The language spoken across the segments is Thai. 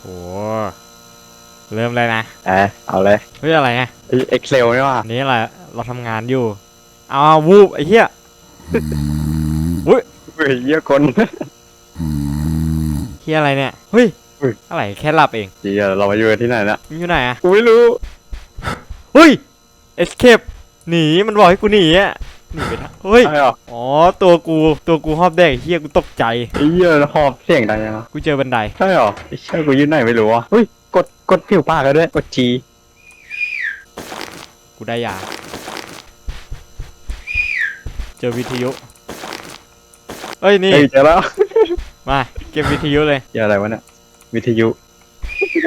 โหเริ่มเลยนะเออเอาเลยเฮ้ยอะไรไงเอ็กเซลนี่ว่าอันนี้อะไรเราทำงานอยู่เอาวูบไอ้เหี้ยเฮ้ยเยี่ยคน เหี้ยอะไรเนี่ยเฮ้ยเฮ้ยอะไรแค่หลับเองเดี๋ยวเรามาอยู่กันที่ไหนนะมึงอยู่ไหนอะกูไม่รู้เฮ้ย escape หนีมันบอกให้กูหนีอะ หนีไปทางเฮ้ยใช่หรออ๋อ ตัวกู ตัวกูหอบแดกไอ้เหี้ยกูตกใจ ไอ้เยี่ยหอบเสียงดังยังไงกูเจอบันได ใช่หรอไอ้เชี่ยกูยืนไหนไม่รู้อะเฮ้ยกดกดผิวปากกันด้วยกดจีกูได้ยา เจอวิทยุ เอ้ย นี่ เฮ้ยเจอแล้ว มา เก็บวิทยุเลย เจออะไรวะเนี่ยวิทยุ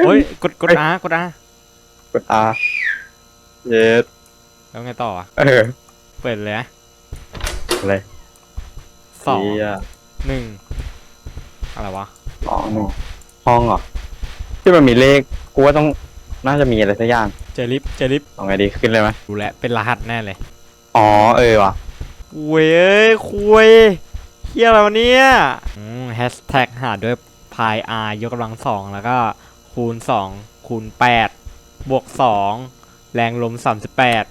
เฮ้ย กด กดอากดอากด R เยสแล้วไงต่ออะเออ เปิดเลยนะอะไรสองเหี้ยหนึ่งอะไรวะสองหนึ่งห้องเหรอที่มันมีเลขกูว่าต้องน่าจะมีอะไรสักอย่างเจอลิฟต์เจอลิฟต์เอาไงดีขึ้นเลยไหมดูแลวเป็นรหัสแน่เลยอ๋อเออว่ะคุยเอ้ยคุยเฮียอะไรวะเนี่ยอืมแฮชแท็กหาด้วยพาย r ยกกำลังสองแล้วก็คูณสองคูณแปดบวกสองแรงลมสามสิบแปด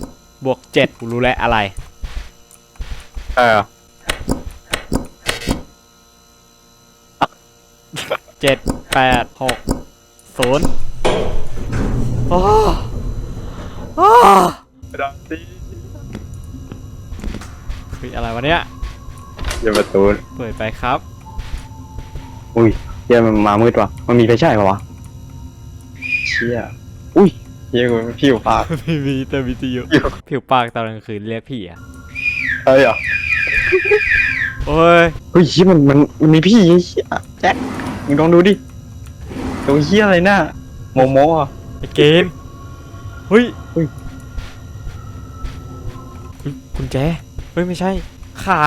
บวกเจ็ดกูรู้แล้วอะไร เออเจ็ดแปดหกศูนย์โอ้โอ้ดังสิเฮ้ยอะไรวะเนี่ยอย่าประตูเปิดไปครับ อุ้ยเฮียมันมามืดว่ะ มันมีไฟฉายปะวะเชี่ย อุ้ยเฮียกูผิวปากไม่มีแต่วิทยุอยู่ผิวปากตอนกลางคืนเรียกผีอะเอ้ยเหรอโอ้ยเฮ้ยเฮียมันมันมันมีพี่เฮียแจ็คมึงลองดูดิตัวเฮียอะไรน่ะโมโมอะไอเกมเฮ้ยเฮ้ยเฮ้ยกุญแจเฮ้ยไม่ใช่ ขา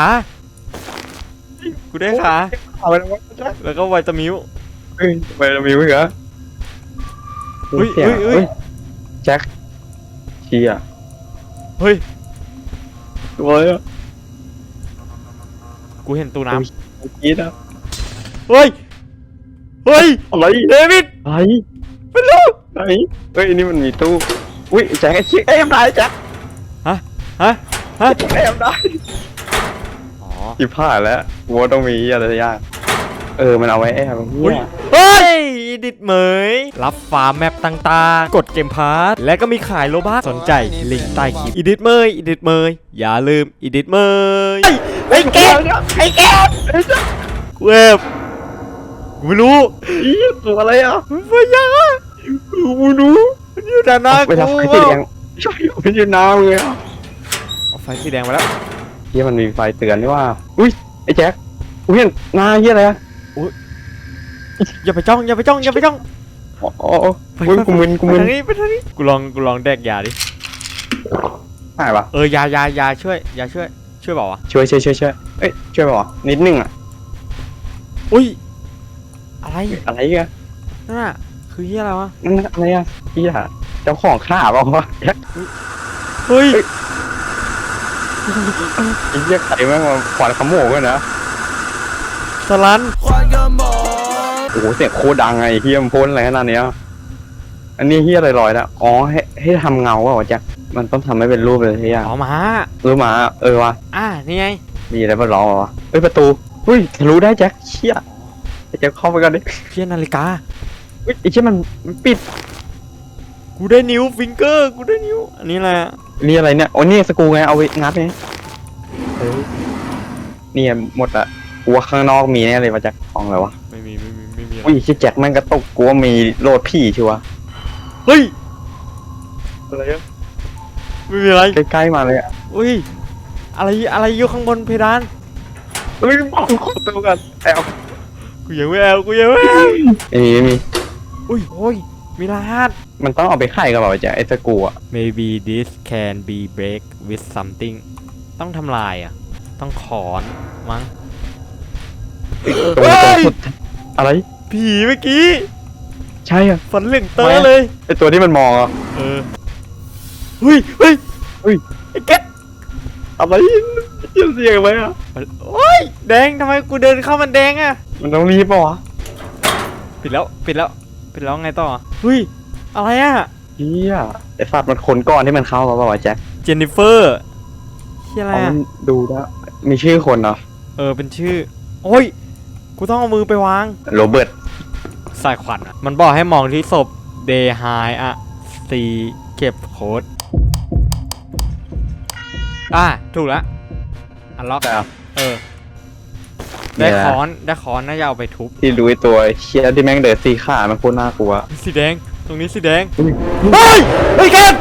กูได้ขาเอาไปแล้ววะแจ็คแล้วก็ไวตามิวเฮ้ยไปแล้วมีมั้ยเหรอเฮ้ยสีงเฮ้ยเฮ้ย แจ็คเฮียเฮ้ย ตัวอะไรอะกูเห็นตู้น้เมื่อกี้นะำเฮ้ย เฮ้ย อะไรเดวิดอะไรไม่รู้ ไหนเฮ้ยนี่มันมีตู้อุ้ยแจ็คไอ้เชี่ยเอ้ยทำได้แจ็คฮะ ฮะเอ้ยทำได้อ๋อที่ผ่านแล้วกูว่าต้องมีอะไรสักอย่างเออมันเอาไว้แอบเฮ้ยเนี่ยเฮ้ยอี ดิทเหมย รับฟาร์มแมปต่างๆ กดเกมพาร์ทและก็มีขายโลบัคสนใจลิงก์ใต้คลิปอีดิทเมยอีดิทเมยอย่าลืมอีดิทเมยไอ้แกไอ้แกเว็บกูไม่รู้อีตัวอะไรอะมันไฟยังอะกูไม่รู้มันอยู่ด้านหน้าเวลาไฟสีแดงใช่มันอยู่น้ำเลยอะเอาไฟสีแดงมาแล้วเฮียมันมีไฟเตือนนี่ว่า อุ้ยไอ้แจ็คกูเห็นหน้าเฮียอะไรอะอย่าไปจ้องอย่าไปจ้องอย่าไปจ้องอ๋ออ๋อไปอุ้ยไปกูมึนกูไปมึนทางนี้ไปทางนี้กูลองกูลองแดกยาดิหายปะเออยายายาช่วยยาช่วย ช่วยเปล่าวะช่วยช่วยช่วยช่วยเอ้ยช่วยเปล่าวะนิดนึงอะอุ้ยอะไรอะไรอะนั่นน่ะคือเฮียอะไรวะนั่นอะไรอะเฮียเจ้าของข่าเปล่าวะแจ็คเฮ้ยไอ้เฮียไข่แม่งมาขวานขโมกกันนะ สลันโอ้โหเสียงโคตรดังไงเฮียมนพ่นอะไรขนาดเนี้ยอันนี้เฮียลอยๆนะอ๋อให้ให้ทำเงาเปล่าวะแจ็คมันต้องทำให้เป็นรูปเลยเฮียอ๋อมารู้มาเออวะอะนี่ไงมีอะไรบ้างรอวะเอ้ยประตูเฮ้ยทะลุได้แจ็คเชี่ยไอ้แจ็คเข้าไปก่อนดิเพี้ยนาฬิกาเฮ้ยไอ้เชี่ยมันมันปิดกูได้นิ้วฟิงเกอร์กูได้นิ้วอันนี้แหละนี่อะไรเนี่ยโอ้นี่สกรูไงเอาไว้งัดไงเฮ้ยนี่หมดละกูว่าข้างนอกมีแน่เลยวะแจ็คของอะไรวะไม่มีไม่มีไม่มี อะไรอุ้ยเชี่ยแจ็คแม่งกระตุกกูว่ามีโหลดผีชัวร์เฮ้ยอะไรอะไม่มีอะไรใกล้ๆมาเลยอะอุ้ยอะไรอะไรอยู่ข้างบนเพดานเฮ้ยบอกขอตัวกันแอบกูยังไม่เอากูยังไม่เอาไม่มีไม่มีอุ้ยโอ้ยมีรหัสมันต้องเอาไปไข่กันเปล่าวะแจ็คไอ้สกรูอะ maybe this can be break with something ต้องทำลายอะ ต้องขอนมั้งตรงตรงสุดอะไร ผีเมื่อกี้ใช่อะ ฝันเหล่งเตอไม่ เลย ไอ้ตัวที่มันมองอะเออเฮ้ยเฮ้ยเฮ้ยไอ้แก๊สอะไรเสียงเสียงไหมอะโอ้ยแดงทำไมกูเดินเข้ามันแดงอะมันต้องรีบป่าวะปิดแล้วปิดแล้วเป็นแล้วไงต่อเฮ้ยอะไรอะเฮียไอสัตว์มันคนก่อนที่มันเข้ามาเปล่าวะแจ็คเจนนิเฟอร์ที่อะไรเอาอะมันดูได้มีชื่อคนเนาะเออเป็นชื่อ โอ้ยกูต้องเอามือไปวางโรเบิร์ต ใส่ขวัญอะมันบอกให้มองที่ศพเดย์ไฮอะซีเก็บโค้ดอะถูกแล้วอันล็อกแต่เออ ได้ค้อนได้ค้อนน่าจะเอาไปทุบ ที่รู้ไอตัวเชียที่แม่งเดินสีขามันโคตรน่ากลัว สีแดง ตรงนี้สีแดงอุ้ยเฮ้ย ไอ้เกด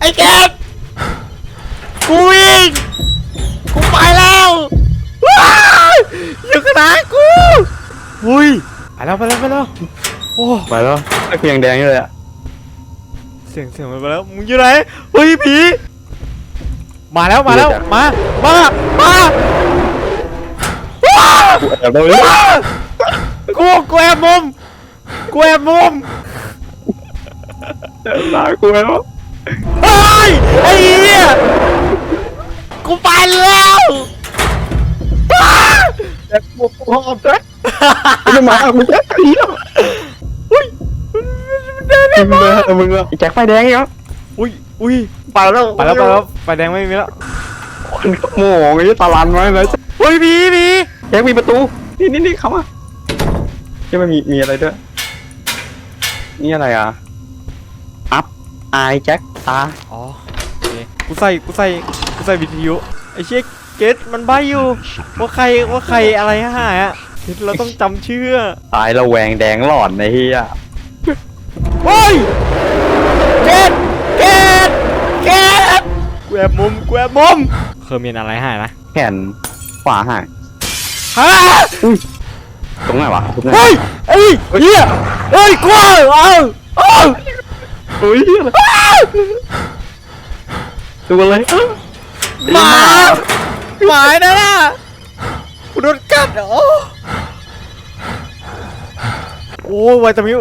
ไอ้เกดกูวิ่งกูไปแล้วว้ายอยู่ข้างหน้ากูอุ้ย ไปแล้วไปแล้วไปแล้วโอ้ไปแล้วไอ้เพียงแดงนี่เลยอะเสียงเสียงมันไปแล้วมึงอยู่ไหนเฮ้ยผีมาแล้วมาแล้วมามามาว้ากูแอบได้เลยว้ากูกูแอบมุมกูแอบมุมน่ากลัวแล้วเฮ้ยไอ้เหี้ยกูไปแล้วแจ็คกูหอบแจ็คไอ้ จะมากูแจ็คไอ้เหี้ยเดินได้มึงเลยมึงเลยไอ้แจ็คไฟแดงอีกแล้วอุ้ยอุ้ยไปแล้วไปแล้วไปแล้วไฟแดงไม่มีแล้วคนขโมงไอ้ตาลันไว้เลยเฮ้ยผีผีแจ็คมีประตู นี่นี่นี่เข้ามาที่มันมีมีอะไรด้วยนี่อะไรอะอัพไอแจ็คตาอ๋อโอเคกูใส่กูใส่กูใส่วิทยุไอ้เชี่ยเกตมันใบอยู่ว่าใครว่าใครอะไรหายอะ เกตเราต้องจำชื่อตายระแวงแดงหลอนไอ้เหี้ยเฮ้ยเกตเกตเกตแกวบมุมแกวบมุมเคยมีอะไรหายนะแขนขวาห่างฮะตรงไหนวะตรงไหนเฮ้ยไอ้เหี้ยเฮ้ยกลัวเอาเอาเฮ้ยเหี้ยอะไรดูอะไรเอ้าหมาหมานั่นน่ะกูโดนกัดเหรอ โอ้ยไวตามิว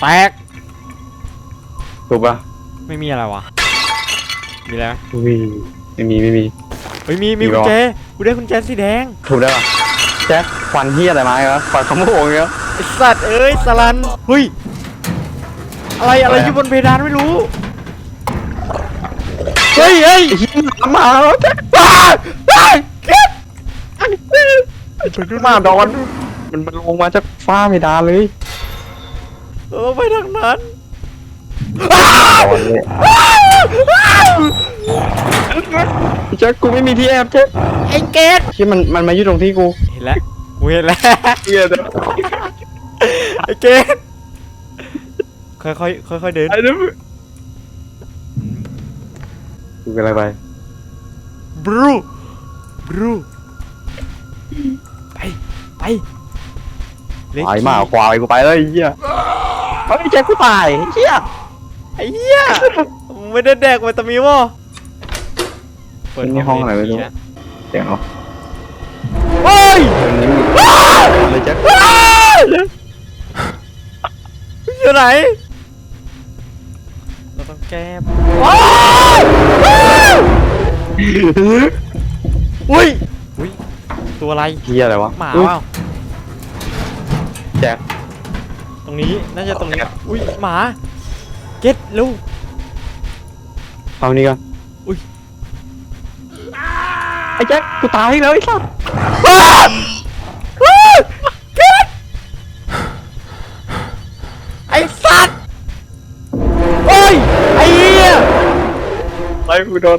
แตก ถูกปะไม่มีอะไรวะ มีอะไรไหมอุ้ยไม่มีไม่มี เฮ้ยมีมีมีกุปะญแจ กูได้กุญแจสีแดง ถูกได้ปะแจ็คควันเหี้ยอะไรมาเหรอควันขโมงเหรอไอสัตว์เอ้ยสลันเฮ้ย อะไรอะไรอยู่บนเพดานไม่รู้ เฮ้ยเฮ้ยไอ้เหี้ยหมาแล้วแจ็คอ้าอ้าเก็บ หมาดอน มันมันลงมาจากฟ้าเพดานเลยเออไปทางนั้นดอนเลยแจ็คกูไม่มีที่แอบแจ็คไอ้เกดที่มันมันมาอยู่ตรงที่กูเห็นแล้วกูเห็นแล้วเหี้ยเด้อไอ้เกดค่อยค่อยๆค่อยๆเดินไอ้เด้อกูเป็นอะไรไปบรูบรูไป ไปเล็กควายหมาควายกูไปเลยไอ้เหี้ยเฮ้ยแจ็คกูตายไอ้เหี้ยไอ้เหี้ยมึงไม่ได้แดกไวตามิวะเปิดนี่ห้องอะไรไม่รู้ดิเสียงเหรอเฮ้ยเดี๋ยวนี้มึงอะไรแจ็คอยู่ไหนเราต้องแก้ว้าวอุ้ยอุ้ยตัวอะไรเหี้ยอะไรวะหมาอุ๊ยเปล่า แจ็ค ตรงนี้น่าจะตรงนี้แอบอุ้ยหมา เก็ตลูกเอานี่ก่อนอุ๊ยไอ้แจ็คกูตายแล้วไอ้สัสเก็ตไอ้สัตว์เฮ้ย ไอ้เหี้ยไอ้กูโดน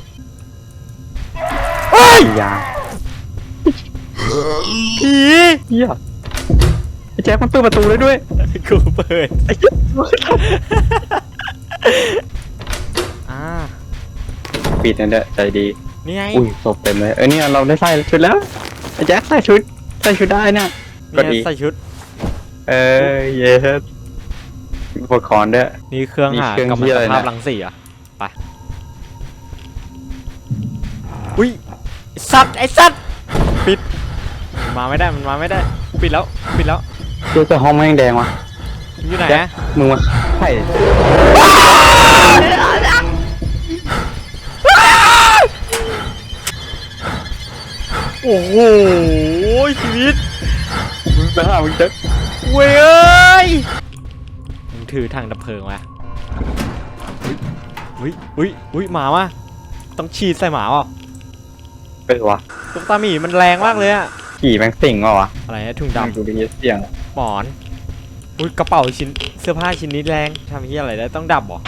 เฮ้ยยาผี เหี้ยไอ้ แจ็คมันเปิดประตูได้ด้วยกูเปิด ไอ้เหี้ยอ่า ปิดนั่นแหละใจดี นี่ไงอุ้ยศพเต็มเลย เออเนี่ยเราได้ใส่ชุดแล้วไอ้แจ็คใส่ชุดใส่ชุดได้เนี่ยก็นี่ดีไงใส่ชุด เออเยสอุปกรณ์ด้วยนี่เครื่องนี่หาเครื่องกำมที่มันอะไรตภาพนะรังสีอะไปอุ้ยไอ้สัตว์ไอ้สัตว์ปิด มาไม่ได้มันมาไม่ได้ ปิดแล้ว ปิดแล้ว เจอแต่ห้องแม่งแดงวะอยู่ไหนแจ็คอะมึงมาใช่โอ้โหชีวิตมึงไปหามึงแจ็คเว้ยเอ้ยมึงถือถังดับเพลิงมาอุ้ยอุ้ยอุ้ยหมาวะต้องฉีดใส่หมาเปล่าเออวะตุ๊กตาหมีมันแรงมากเลยอะขี่แม่งสิ่งวะวะอะไรนะถุงดังดำกูได้ยินเสียง หมอนอุ้ยกระเป๋าชิ้นเสื้อผ้าชิ้นนี้แรงทำเฮียอะไรได้ต้องดับเหรอ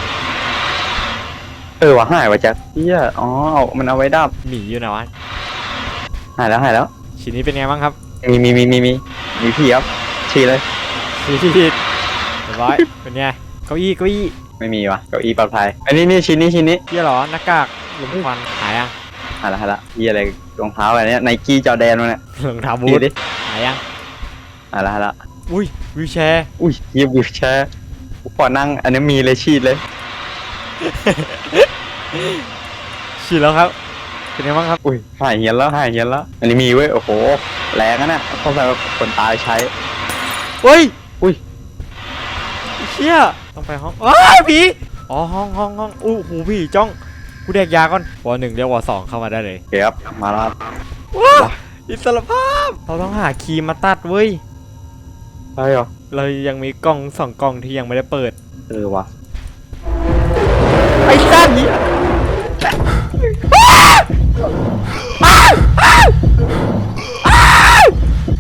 เออวะหายวะแจ็คเฮียอ๋อเอามันเอาไว้ดับหมีอยู่ไหนวะหายแล้วหายแล้ว ชิ้นนี้เป็นไงบ้างครับมีมีมีมีมีมีพี่ครับชี้เลยฉีดเรียบร้อยเป็นไงเก้าอี้เก้าอี้ไม่มีวะเก้าอี้ปลอดภัยอันนี้นี่ชิ้นนี้ชิ้นนี้เฮียเหรอหน้ากากลมควันหายยังหายแล้วหายแล้วเฮียอะไรรองเท้าอะไรเนี้ยไนกี้จอแดนมาเนี่ยรองเท้าบูดีทดิหายยังหายแล้วหายแล้ว อุ้ยวิวแชร์ อุ้ยเฮียวิวแชร์กูขอนั่งอันนี้มีเลยชีดเลยฉีดแล้วครับ เป็นไงบ้างครับ อุ้ยหายเฮียนแล้วหายเฮียนแล้ว อันนี้มีเว้ยโอ้โหแรงอะน่ะเข้าใจว่าคนตายใช้ เฮ้ยอุ้ยเชี่ยต้องไปห้องว้ายผี อ๋อห้องห้องห้องอู้หูพี่จ้อง กูแดกยาก่อนวอหนึ่งเรียกวอสองเข้ามาได้เลย โอเคครับมาแล้วครับว้าอิสรภาพ เราต้องหาครีมมาตัดเว้ย ใช่เหรอ เรายังมีกล่องสองกล่องที่ยังไม่ได้เปิด เออวะไอ้สัตว์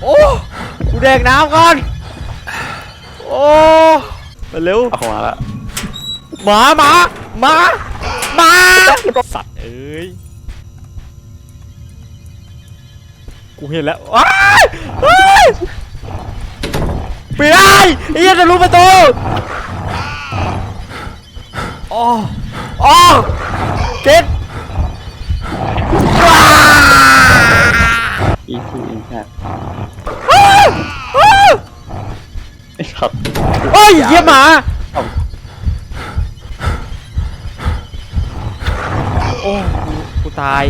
โอ้กูแดกน้ำก่อน โอ้ไปเร็วเอามาแล้วหมาหมาหมาหมาสัตว์เอ้ย กูเห็นแล้วว้ายว้าย ปิดไอ้ไอ้เหี้ยจะรู้ประตูอ๋ออ๋อเก็ตว้าอีทีอินแทอ้าวอ้าวไอ้ครับเฮ้ยเหี้ยหมาเอาโอ้กูกูตาย